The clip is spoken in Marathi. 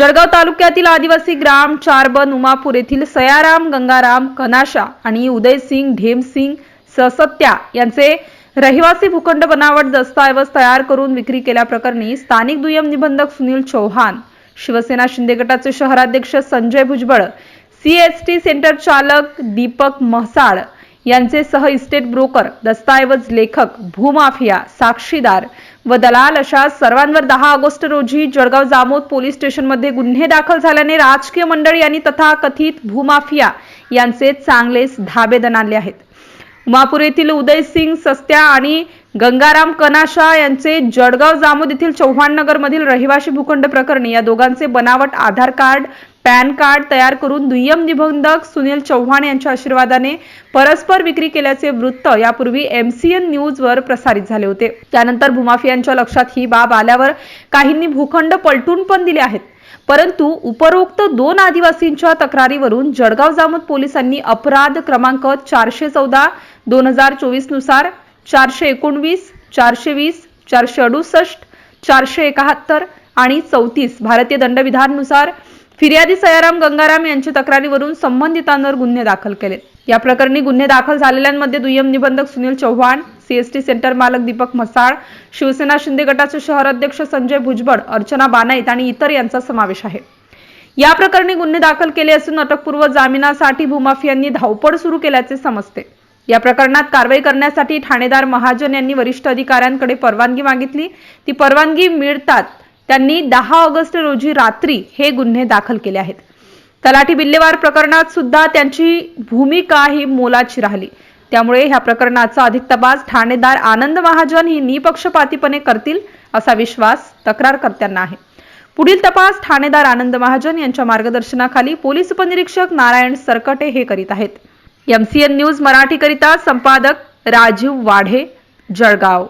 जळगाव तालुक्यातील आदिवासी ग्राम चारबन उमापूर येथील सयाराम गंगाराम कनाशा आणि उदयसिंग ढेमसिंग ससत्या यांचे रहिवासी भूखंड बनावट दस्तऐवज तयार करून विक्री केल्याप्रकरणी स्थानिक दुय्यम निबंधक सुनील चौहान शिवसेना शिंदे गटाचे शहराध्यक्ष संजय भुजबळ सीएसटी सेंटर चालक दीपक म्हसाळ यांचे सह इस्टेट ब्रोकर दस्तऐवज लेखक भूमाफिया साक्षीदार व दलाल अशा सर्वांवर दहा ऑगस्ट रोजी जळगाव जामोद पोलीस स्टेशनमध्ये गुन्हे दाखल झाल्याने राजकीय मंडळ यांनी तथा कथित भूमाफिया यांचे चांगलेच धाबेदन आले आहेत. उमापूर येथील उदयसिंग सस्त्या आणि गंगाराम कनाशा यांचे जळगाव जामोद येथील चव्हाण नगरमधील रहिवाशी भूखंड प्रकरणी या दोघांचे बनावट आधार कार्ड पॅन कार्ड तयार करून दुय्यम निबंधक सुनील चव्हाण यांच्या आशीर्वादाने परस्पर विक्री केल्याचे वृत्त यापूर्वी एमसीएन न्यूजवर प्रसारित झाले होते. त्यानंतर भूमाफियांच्या लक्षात ही बाब आल्यावर काहींनी भूखंड पलटून पण दिले आहेत. परंतु उपरोक्त दोन आदिवासींच्या तक्रारीवरून जळगाव जामोद पोलिसांनी अपराध क्रमांक चारशे चौदा दोन हजार चोवीसनुसार चारशे एकोणवीस चारशे वीस चारशे अडुसष्ट चारशे एकाहत्तर आणि चौतीस भारतीय दंडविधाननुसार फिर्यादी सयाराम गंगाराम यांच्या तक्रारीवरून संबंधितांवर गुन्हे दाखल केले. या प्रकरणी गुन्हे दाखल झालेल्यांमध्ये दुय्यम निबंधक सुनील चव्हाण सीएसटी सेंटर मालक दीपक म्हसाळ शिवसेना शिंदे गटाचे शहर अध्यक्ष संजय भुजबळ अर्चना बानाईत आणि इतर यांचा समावेश आहे. या प्रकरणी गुन्हे दाखल केले असून अटकपूर्व जामिनासाठी भूमाफियांनी धावपळ सुरू केल्याचे समजते. या प्रकरणात कारवाई करण्यासाठी ठाणेदार महाजन यांनी वरिष्ठ अधिकाऱ्यांकडे परवानगी मागितली. ती परवानगी मिळतात त्यांनी दहा ऑगस्ट रोजी रात्री हे गुन्हे दाखल केले आहेत. तलाठी बिल्लेवार प्रकरणात सुद्धा त्यांची भूमिका ही मोलाची राहिली. त्यामुळे ह्या प्रकरणाचा अधिक तपास ठाणेदार आनंद महाजन ही निपक्षपातीपणे करतील असा विश्वास तक्रारकर्त्यांना आहे. पुढील तपास ठाणेदार आनंद महाजन यांच्या मार्गदर्शनाखाली पोलीस उपनिरीक्षक नारायण सरकटे हे करीत आहेत. एमसीएन न्यूज मराठीकरिता संपादक राजीव वाढे जळगाव.